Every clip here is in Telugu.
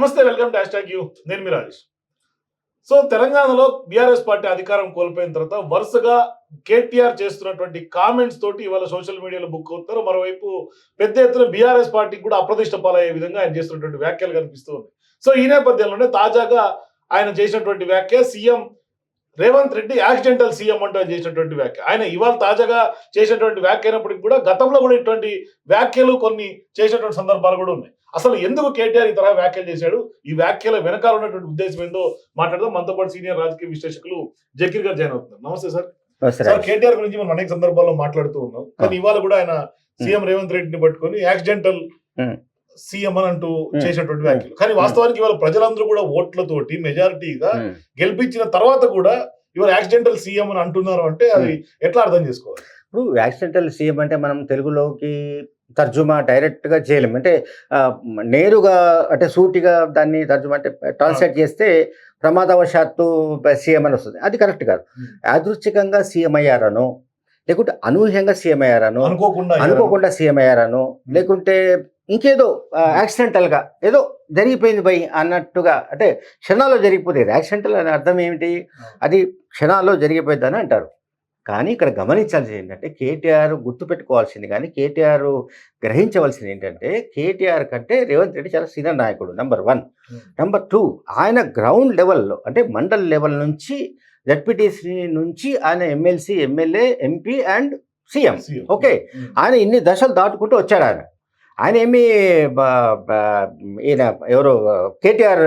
నమస్తే వెల్కమ్ డాష్ ట్యాగ్ యూ. నేను మీ రాజేష్. సో తెలంగాణలో బీఆర్ఎస్ పార్టీ అధికారం కోల్పోయిన తర్వాత వరుసగా కేటీఆర్ చేస్తున్నటువంటి కామెంట్స్ తోటి ఇవాళ సోషల్ మీడియాలో బుక్ అవుతున్నారు. మరోవైపు పెద్ద ఎత్తున బీఆర్ఎస్ పార్టీకి కూడా అప్రతిష్ట పాలయ్యే విధంగా ఆయన చేస్తున్నటువంటి వ్యాఖ్యలు కనిపిస్తూ ఉంది సో ఈ నేపథ్యంలోనే తాజాగా ఆయన చేసినటువంటి వ్యాఖ్య CM Revanth Reddy accidental CM అంటూ ఆయన చేసినటువంటి వ్యాఖ్య. ఆయన ఇవాళ తాజాగా చేసినటువంటి వ్యాఖ్య అయినప్పటికీ కూడా గతంలో కూడా ఇటువంటి వ్యాఖ్యలు కొన్ని చేసినటువంటి సందర్భాలు కూడా ఉన్నాయి. అసలు ఎందుకు కేటీఆర్ ఈ తరహా వ్యాఖ్యలు చేశాడు? ఈ వ్యాఖ్యల వెనకాల ఉన్నటువంటి ఉద్దేశం ఏందో మాట్లాడదాం. మనతో పాటు సీనియర్ రాజకీయ విశ్లేషకులు జకీర్ గారు జాయిన్ అవుతున్నారు. నమస్తే సార్. సార్. కేటీఆర్ గురించి మనం అనేక సందర్భాల్లో మాట్లాడుతూ ఉన్నాం. కానీ ఇవాళ కూడా ఆయన సీఎం రేవంత్ రెడ్డిని పట్టుకొని యాక్సిడెంటల్. సీఎం అని అంటూ. చేసినటువంటి వ్యాఖ్యలు. కానీ వాస్తవానికి ఇవాళ ప్రజలందరూ కూడా ఓట్లతోటి మెజారిటీగా. గెలిపించిన తర్వాత కూడా ఇవాళ యాక్సిడెంటల్ సీఎం అని అంటున్నారు అంటే అది ఎట్లా అర్థం చేసుకోవాలి? ఇప్పుడు యాక్సిడెంటల్ సీఎం అంటే మనం తెలుగులోకి తర్జుమా డైరెక్ట్గా చేయలేము. అంటే నేరుగా అంటే సూటిగా దాన్ని తర్జుమా అంటే ట్రాన్స్లేట్ చేస్తే ప్రమాదవశాత్తు సీఎం అని వస్తుంది. అది కరెక్ట్ కాదు. యాదృచ్ఛికంగా సీఎం అయ్యారనో లేకుంటే అనూహ్యంగా సీఎం అయ్యారనో అనుకోకుండా అనుకోకుండా సీఎం అయ్యారనో లేకుంటే ఇంకేదో యాక్సిడెంటల్గా ఏదో జరిగిపోయింది బై అన్నట్టుగా అంటే క్షణాల్లో జరిగిపోతుంది యాక్సిడెంటల్ అనే అర్థం ఏమిటి? అది క్షణాల్లో జరిగిపోయింది అని అంటారు. కానీ ఇక్కడ గమనించాల్సింది ఏంటంటే కేటీఆర్ గుర్తుపెట్టుకోవాల్సింది కానీ కేటీఆర్ గ్రహించవలసింది ఏంటంటే కేటీఆర్ కంటే రేవంత్ రెడ్డి చాలా సీనియర్ నాయకుడు నెంబర్ వన్. నెంబర్ టూ ఆయన గ్రౌండ్ లెవెల్లో అంటే మండల్ లెవెల్ నుంచి జడ్పీటీసీ నుంచి ఆయన MLC MLA MP and CM. Okay. ఆయన ఇన్ని దశలు దాటుకుంటూ వచ్చాడు ఆయన ఆయన ఏమి ఈయన ఎవరు కేటీఆర్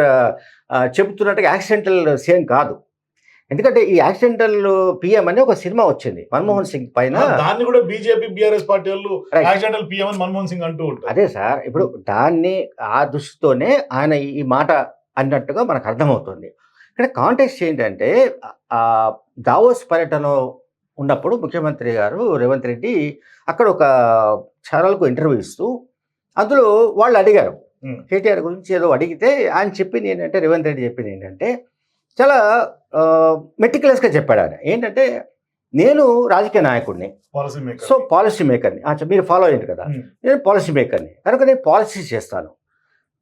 చెబుతున్నట్టుగా యాక్సిడెంటల్ సీఎం కాదు ఎందుకంటే ఈ యాక్సిడెంటల్ పిఎం అని ఒక సినిమా వచ్చింది. మన్మోహన్ సింగ్ పైన. దాన్ని కూడా బీజేపీ బీఆర్ఎస్ పార్టీ వాళ్ళు. యాక్సిడెంటల్ పీఎం అని మన్మోహన్ సింగ్ అంటూ ఉంటారు. అదే సార్ ఇప్పుడు దాన్ని ఆ దృష్టితోనే ఆయన ఈ- మాట అన్నట్టుగా మనకు అర్థమవుతుంది. ఇక్కడ కాంటెక్స్ట్ ఏంటంటే ఆ దావోస్ పర్యటన ఉన్నప్పుడు ముఖ్యమంత్రి గారు రేవంత్ రెడ్డి అక్కడ ఒక ఛానల్కు ఇంటర్వ్యూ ఇస్తూ అందులో వాళ్ళు అడిగారు. Hmm. కేటీఆర్ గురించి ఏదో అడిగితే ఆయన చెప్పింది ఏంటంటే రేవంత్ రెడ్డి చెప్పింది ఏంటంటే చాలా మెటికులస్గా చెప్పాడు ఆయన. ఏంటంటే నేను రాజకీయ నాయకుడిని. పాలసీ మేకర్ సో పాలసీ మేకర్ని అచ్చా మీరు ఫాలో అయ్యింది కదా. Hmm. నేను పాలసీ మేకర్ని కనుక నేను పాలసీ చేస్తాను.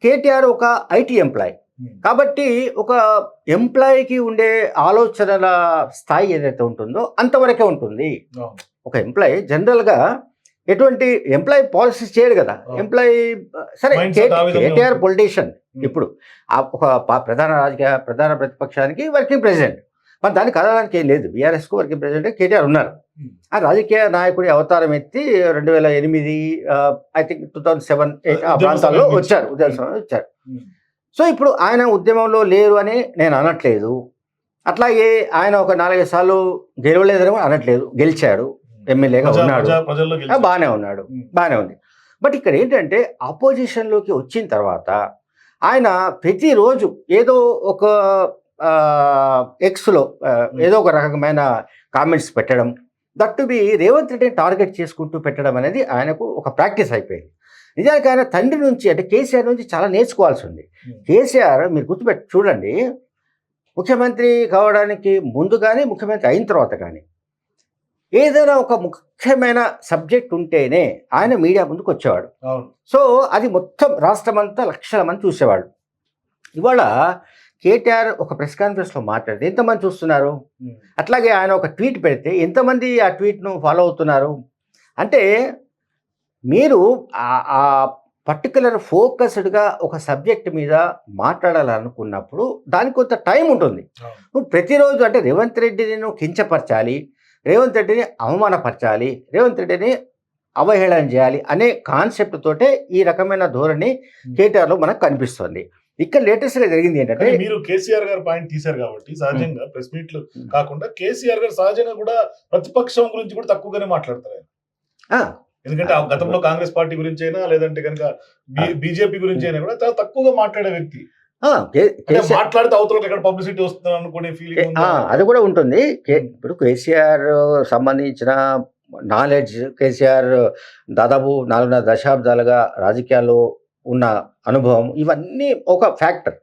కేటీఆర్ ఒక ఐటీ ఎంప్లాయ్ Hmm. కాబట్టి ఒక ఎంప్లాయీకి ఉండే ఆలోచనల స్థాయి ఏదైతే ఉంటుందో అంతవరకే ఉంటుంది. ఒక ఎంప్లాయీ జనరల్గా ఎటువంటి ఎంప్లాయీ పాలసీస్ చేయడు కదా. ఎంప్లాయీ సరే కేటీఆర్. Politician Hmm. ఇప్పుడు ఆ ఒక ప్రధాన రాజకీయ ప్రధాన ప్రతిపక్షానికి వర్కింగ్ ప్రెసిడెంట్ మరి దానికి కదడానికి ఏం లేదు బీఆర్ఎస్కు వర్కింగ్ ప్రెసిడెంట్ కేటీఆర్ ఉన్నారు Hmm. ఆ రాజకీయ నాయకుడి అవతారం ఎత్తి రెండు వేల ఎనిమిది I think two thousand seven eight ఆ ఉద్యమ ప్రాంతాల్లో వచ్చారు. ఉద్యమ సమయంలో వచ్చారు Hmm. సో ఇప్పుడు ఆయన ఉద్యమంలో లేరు అని నేను అనట్లేదు అట్లాగే ఆయన ఒక నాలుగైదు సార్లు గెలవలేదని కూడా అనట్లేదు గెలిచాడు ఎమ్మెల్యేగా ఉన్నాడు. బాగానే ఉన్నాడు. బాగానే ఉంది బట్ ఇక్కడ ఏంటంటే ఆపోజిషన్లోకి వచ్చిన తర్వాత ఆయన ప్రతిరోజు ఏదో ఒక ఎక్స్లో ఏదో ఒక రకమైన కామెంట్స్ పెట్టడం దట్ టు బి రేవంత్ రెడ్డిని టార్గెట్ చేసుకుంటూ పెట్టడం అనేది ఆయనకు ఒక ప్రాక్టీస్ అయిపోయింది నిజానికి ఆయన తండ్రి నుంచి అంటే కేసీఆర్ నుంచి చాలా నేర్చుకోవాల్సి ఉంది. కేసీఆర్ మీరు గుర్తుపెట్టి చూడండి ముఖ్యమంత్రి కావడానికి ముందు కానీ ముఖ్యమంత్రి అయిన తర్వాత కానీ ఏదైనా ఒక ముఖ్యమైన సబ్జెక్ట్ ఉంటేనే ఆయన మీడియా ముందుకు వచ్చేవాడు. సో అది మొత్తం రాష్ట్రం అంతా లక్షల మంది చూసేవాడు ఇవాళ కేటీఆర్ ఒక ప్రెస్ కాన్ఫరెన్స్లో మాట్లాడితే ఎంతమంది చూస్తున్నారు. అట్లాగే ఆయన ఒక ట్వీట్ పెడితే ఎంతమంది ఆ ట్వీట్ను ఫాలో అవుతున్నారు? అంటే మీరు ఆ- పర్టికులర్ ఫోకస్డ్గా ఒక సబ్జెక్ట్ మీద మాట్లాడాలనుకున్నప్పుడు దానికి కొంత టైం ఉంటుంది. నువ్వు ప్రతిరోజు అంటే రేవంత్ రెడ్డిని నువ్వు కించపరచాలి. రేవంత్ రెడ్డిని అవమానపరచాలి రేవంత్ రెడ్డిని అవహేళన చేయాలి అనే కాన్సెప్ట్ తోటే ఈ రకమైన ధోరణి కేటీఆర్లో మనకు కనిపిస్తుంది. ఇక్కడ లేటెస్ట్గా జరిగింది ఏంటంటే మీరు కేసీఆర్ గారు పాయింట్ తీశారు కాబట్టి సహజంగా ప్రెస్ మీట్లు Hmm. కాకుండా కేసీఆర్ గారు సహజంగా కూడా ప్రతిపక్షం గురించి కూడా తక్కువగానే మాట్లాడతారు ఎందుకంటే గతంలో కాంగ్రెస్ పార్టీ గురించి అయినా లేదంటే కనుక బీజేపీ గురించి అయినా కూడా చాలా తక్కువగా మాట్లాడే వ్యక్తి. మాట్లాడితే అవతలకు ఎక్కడ పబ్లిసిటీ వస్తుంది అనుకునే కే- ఫీలింగ్ ఆ, అది కూడా ఉంటుంది. కే- ఇప్పుడు కేసీఆర్ సంబంధించిన నాలెడ్జ్ కేసీఆర్ దాదాపు నాలుగున్నర దశాబ్దాలుగా రాజకీయాల్లో ఉన్న అనుభవం ఇవన్నీ ఒక ఫ్యాక్టర్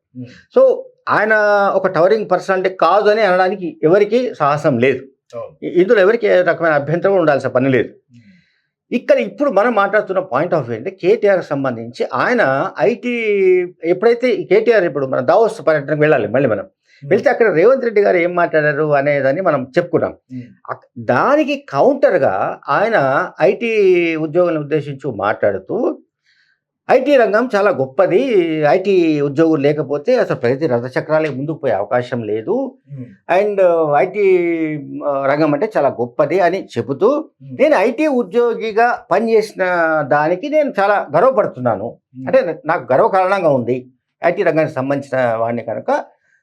సో ఆయన ఒక టవరింగ్ పర్సనాలిటీ కాదు అని అనడానికి ఎవరికి సాహసం లేదు. ఇందులో ఎవరికి రకమైన అభ్యంతరం ఉండాల్సిన పని లేదు. ఇక్కడ ఇప్పుడు మనం మాట్లాడుతున్న పాయింట్ ఆఫ్ వ్యూ అంటే కేటీఆర్ సంబంధించి ఆయన ఐటీ ఎప్పుడైతే కేటీఆర్ ఇప్పుడు మన దావోస్ పర్యటనకు వెళ్ళాలి మళ్ళీ మనం. వెళ్తే అక్కడ రేవంత్ రెడ్డి గారు ఏం మాట్లాడారు అనేదాన్ని మనం చెప్పుకున్నాం. దానికి కౌంటర్గా ఆయన ఐటీ ఉద్యోగులను ఉద్దేశించి మాట్లాడుతూ ఐటీ రంగం చాలా గొప్పది. ఐటీ ఉద్యోగులు లేకపోతే అసలు ప్రగతి రథచక్రాలే ముందుకు పోయే అవకాశం లేదు. అండ్ ఐటీ రంగం అంటే చాలా గొప్పది అని చెబుతూ నేను ఐటీ ఉద్యోగిగా పనిచేసిన దానికి నేను చాలా గర్వపడుతున్నాను. అంటే నాకు గర్వకారణంగా ఉంది. ఐటీ రంగానికి సంబంధించిన వాడిని కనుక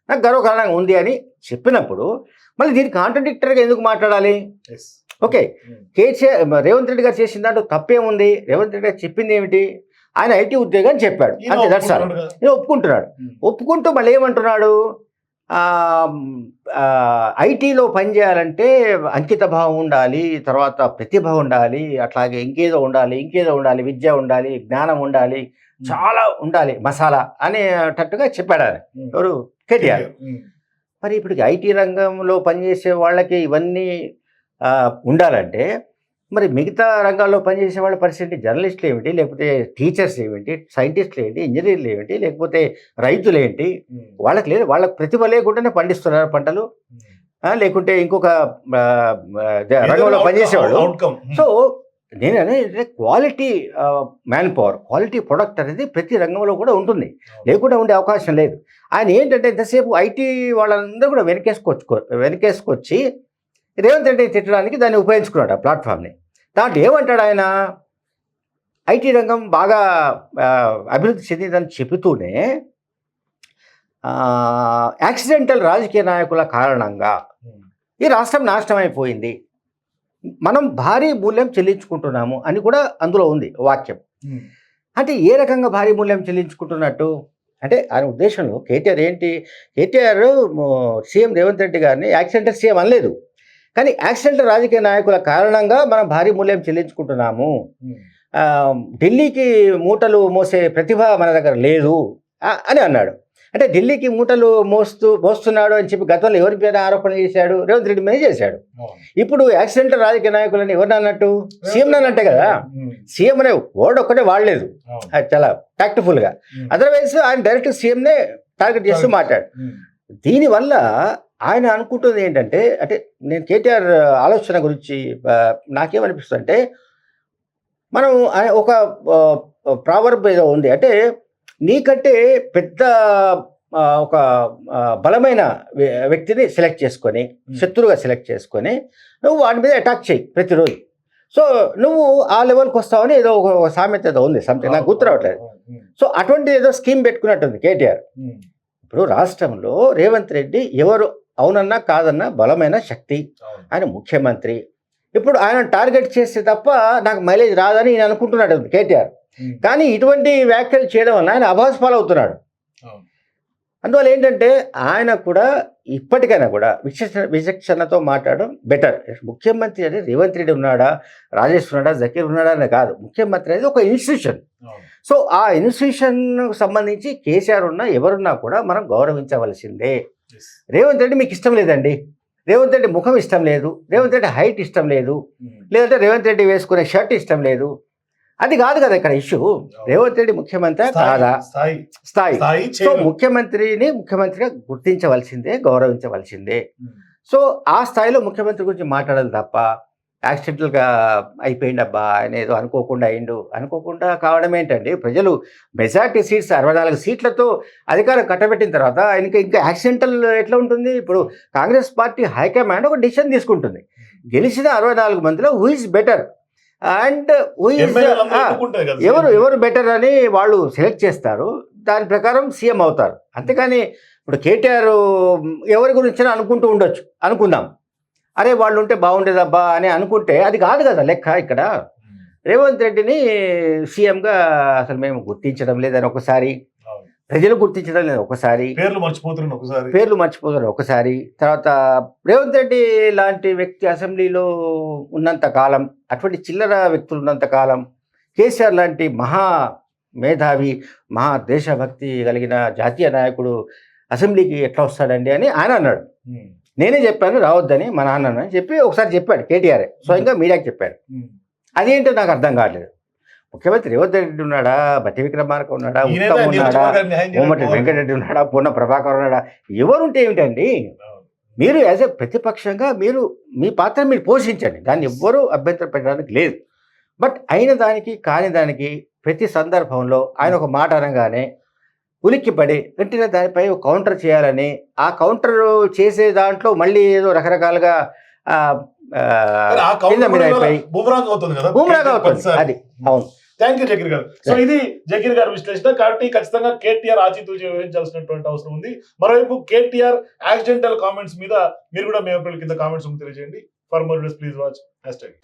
నాకు గర్వకారణంగా ఉంది అని చెప్పినప్పుడు మళ్ళీ దీనికి కాంట్రడిక్టర్గా ఎందుకు మాట్లాడాలి? ఓకే. కేసీఆర్ రేవంత్ రెడ్డి గారు చేసిన దాంట్లో తప్పేముంది? రేవంత్ రెడ్డి గారు చెప్పింది ఏమిటి? ఆయన ఐటీ ఉద్యోగం అని చెప్పాడు. అంతే దట్స్ ఆల్ ఈయన ఒప్పుకుంటున్నాడు. ఒప్పుకుంటూ మళ్ళీ ఏమంటున్నాడు? ఐటీలో పనిచేయాలంటే అంకిత భావం ఉండాలి తర్వాత ప్రతిభ ఉండాలి అట్లాగే ఇంకేదో ఉండాలి ఇంకేదో ఉండాలి విద్య ఉండాలి జ్ఞానం ఉండాలి చాలా ఉండాలి మసాలా అనేటట్టుగా చెప్పాడు ఆయన. ఎవరు? కేటీఆర్. మరి ఇప్పుడు ఐటీ రంగంలో పనిచేసే వాళ్ళకి ఇవన్నీ ఉండాలంటే మరి మిగతా రంగాల్లో పనిచేసే వాళ్ళ పరిస్థితి జర్నలిస్టులు ఏమిటి? లేకపోతే టీచర్స్ ఏమిటి? సైంటిస్టులు ఏంటి? ఇంజనీర్లు ఏమిటి? లేకపోతే రైతులు ఏంటి? వాళ్ళకి లేదు. వాళ్ళకి ప్రతిభ లేకుండానే పండిస్తున్నారు పంటలు. లేకుంటే ఇంకొక రంగంలో పనిచేసేవాళ్ళు. సో నేను అనేది quality man power quality product అనేది ప్రతి రంగంలో కూడా ఉంటుంది. లేకుండా ఉండే అవకాశం లేదు. ఆయన ఏంటంటే ఎంతసేపు ఐటీ వాళ్ళందరూ కూడా వెనకేసుకొచ్చుకో వెనకేసుకొచ్చి రేవంత్ రెడ్డి తిట్టడానికి దాన్ని ఉపయోగించుకున్నాడు ఆ ప్లాట్ఫామ్ని. దాంట్లో ఏమంటాడు ఆయన? ఐటీ రంగం బాగా అభివృద్ధి చెందిందని చెబుతూనే యాక్సిడెంటల్ రాజకీయ నాయకుల కారణంగా ఈ రాష్ట్రం నాశనం అయిపోయింది మనం భారీ మూల్యం చెల్లించుకుంటున్నాము అని కూడా అందులో ఉంది వాక్యం. అంటే ఏ రకంగా భారీ మూల్యం చెల్లించుకుంటున్నట్టు? అంటే ఆయన ఉద్దేశంలో కేటీఆర్ ఏంటి? కేటీఆర్ సీఎం రేవంత్ రెడ్డి గారిని యాక్సిడెంటల్ సీఎం అనలేదు. కానీ యాక్సిడెంటల్ రాజకీయ నాయకుల కారణంగా మనం భారీ మూల్యం చెల్లించుకుంటున్నాము. ఆ, ఢిల్లీకి మూటలు మోసే ప్రతిభ మన దగ్గర లేదు అని అన్నాడు. అంటే ఢిల్లీకి మూటలు మోస్తూ మోస్తున్నాడు అని చెప్పి గతంలో ఎవరి మీద ఆరోపణ చేశాడు? రేవంత్ రెడ్డి మీద చేశాడు. ఇప్పుడు యాక్సిడెంటల్ రాజకీయ నాయకులని ఎవరిని అన్నట్టు? సీఎం అన్నట్టే కదా? సీఎం అనే వర్డ్ ఒక్కటే వాడలేదు. అది చాలా tactful గా. అదర్వైజ్ ఆయన డైరెక్ట్ సీఎంనే టార్గెట్ చేస్తూ మాట్లాడు. దీనివల్ల ఆయన అనుకుంటుంది ఏంటంటే అంటే నేను కేటీఆర్ ఆలోచన గురించి నాకేమనిపిస్తుంది అంటే మనం ఒక ప్రావర్బ్ ఏదో ఉంది. అంటే నీకంటే పెద్ద ఒక బలమైన వ్య- వ్యక్తిని సెలెక్ట్ చేసుకొని శత్రువుగా సెలెక్ట్ చేసుకొని నువ్వు వాడి మీద అటాక్ చేయి ప్రతిరోజు. సో నువ్వు ఆ లెవెల్కి వస్తావని ఏదో ఒక ఒక సామెత ఏదో ఉంది సంథింగ్ నాకు గుర్తు రావట్లేదు. సో అటువంటి ఏదో స్కీమ్ పెట్టుకున్నట్టుంది కేటీఆర్. ఇప్పుడు రాష్ట్రంలో రేవంత్ రెడ్డి ఎవరు అవునన్నా కాదన్నా బలమైన శక్తి ఆయన ముఖ్యమంత్రి. ఇప్పుడు ఆయన టార్గెట్ చేస్తే తప్ప నాకు మైలేజ్ రాదని నేను అనుకుంటున్నాడు కేటీఆర్. కానీ ఇటువంటి వ్యాఖ్యలు చేయడం వల్ల ఆయన అభాస్ పాలవుతున్నాడు. అందువల్ల ఏంటంటే ఆయన కూడా ఇప్పటికైనా కూడా విచక్షణ విచక్షణతో మాట్లాడడం బెటర్. ముఖ్యమంత్రి అంటే రేవంత్ రెడ్డి ఉన్నాడా రాజేష్ ఉన్నాడా జకీర్ ఉన్నాడా అని కాదు. ముఖ్యమంత్రి అనేది ఒక ఇన్స్టిట్యూషన్. సో ఆ ఇన్స్టిట్యూషన్ సంబంధించి కేసీఆర్ ఉన్నా ఎవరున్నా కూడా మనం గౌరవించవలసిందే. రేవంత్ రెడ్డి మీకు ఇష్టం లేదండి. రేవంత్ రెడ్డి ముఖం ఇష్టం లేదు. రేవంత్ రెడ్డి హైట్ ఇష్టం లేదు. లేదంటే రేవంత్ రెడ్డి వేసుకునే షర్ట్ ఇష్టం లేదు. అది కాదు కదా ఇక్కడ ఇష్యూ. రేవంత్ రెడ్డి ముఖ్యమంత్రి కాదా? స్థాయి. సో. ముఖ్యమంత్రిని ముఖ్యమంత్రిగా గుర్తించవలసిందే గౌరవించవలసిందే. సో ఆ స్థాయిలో ముఖ్యమంత్రి గురించి మాట్లాడాలి తప్ప యాక్సిడెంటల్గా అయిపోయింది అబ్బా ఆయన ఏదో అనుకోకుండా అయిండు. అనుకోకుండా కావడం ఏంటండి ప్రజలు మెజార్టీ సీట్స్ అరవై నాలుగు సీట్లతో అధికారం కట్టబెట్టిన తర్వాత ఆయనకి ఇంకా యాక్సిడెంటల్ ఎట్లా ఉంటుంది? ఇప్పుడు కాంగ్రెస్ పార్టీ హైకమాండ్ ఒక డిసిషన్ తీసుకుంటుంది. గెలిచిన అరవై నాలుగు మందిలో who is better and who is ఎవరు ఎవరు బెటర్ అని వాళ్ళు సెలెక్ట్ చేస్తారు. దాని ప్రకారం సీఎం అవుతారు. అంతేకాని ఇప్పుడు కేటీఆర్ ఎవరి గురించి అనుకుంటూ ఉండొచ్చు. అనుకుందాం. అరే వాళ్ళు ఉంటే బాగుండేదబ్బా అని అనుకుంటే అది కాదు కదా లెక్క ఇక్కడ. రేవంత్ రెడ్డిని సీఎంగా అసలు మేము గుర్తించడం లేదని ఒకసారి. ప్రజలు గుర్తించడం లేదు ఒకసారి పేర్లు మర్చిపోతున్నాను ఒకసారి. పేర్లు మర్చిపోతారు ఒకసారి. తర్వాత రేవంత్ రెడ్డి లాంటి వ్యక్తి అసెంబ్లీలో ఉన్నంత కాలం అటువంటి చిల్లర వ్యక్తులు ఉన్నంత కాలం కేసీఆర్ లాంటి మహా మేధావి మహా దేశభక్తి కలిగిన జాతీయ నాయకుడు అసెంబ్లీకి ఎట్లా వస్తాడండి అని ఆయన అన్నాడు. నేనే చెప్పాను రావద్దని మా నాన్న అని చెప్పి ఒకసారి చెప్పాడు కేటీఆర్ స్వయంగా మీడియాకి చెప్పాడు. అదేంటో నాకు అర్థం కావట్లేదు. ముఖ్యమంత్రి రేవంత్ రెడ్డి ఉన్నాడా? బట్టి విక్రమార్క ఉన్నాడా? ఉత్తమ్ ఉన్నాడా? కోమటి వెంకటరెడ్డి ఉన్నాడా? పూర్ణ ప్రభాకర్ ఉన్నాడా? ఎవరుంటే ఏమిటండి? మీరు యాజ్ ఎ ప్రతిపక్షంగా మీరు మీ పాత్ర మీరు పోషించండి. దాన్ని ఎవ్వరూ అభ్యంతరం పెట్టడానికి లేదు. బట్ అయిన దానికి కాని దానికి ప్రతి సందర్భంలో ఆయన ఒక మాట అనగానే ఉలిక్కిపడి వెంటనే దానిపై కౌంటర్ చేయాలని ఆ కౌంటర్ చేసే దాంట్లో మళ్ళీ ఏదో రకరకాలుగా బూమరాంగ్ అవుతుంది అది అవును. థ్యాంక్ యూ జకీర్ గారు సో ఇది జకీర్ గారి విశ్లేషణ. కాబట్టి ఖచ్చితంగా కేటీఆర్ ఆచితూచి వివరించాల్సినటువంటి అవసరం ఉంది. మరోవైపు కేటీఆర్ యాక్సిడెంటల్ కామెంట్స్ మీద మీరు కూడా మీ అభిప్రాయాల కింద కామెంట్స్ తెలియజేయండి. For more please watch hash tag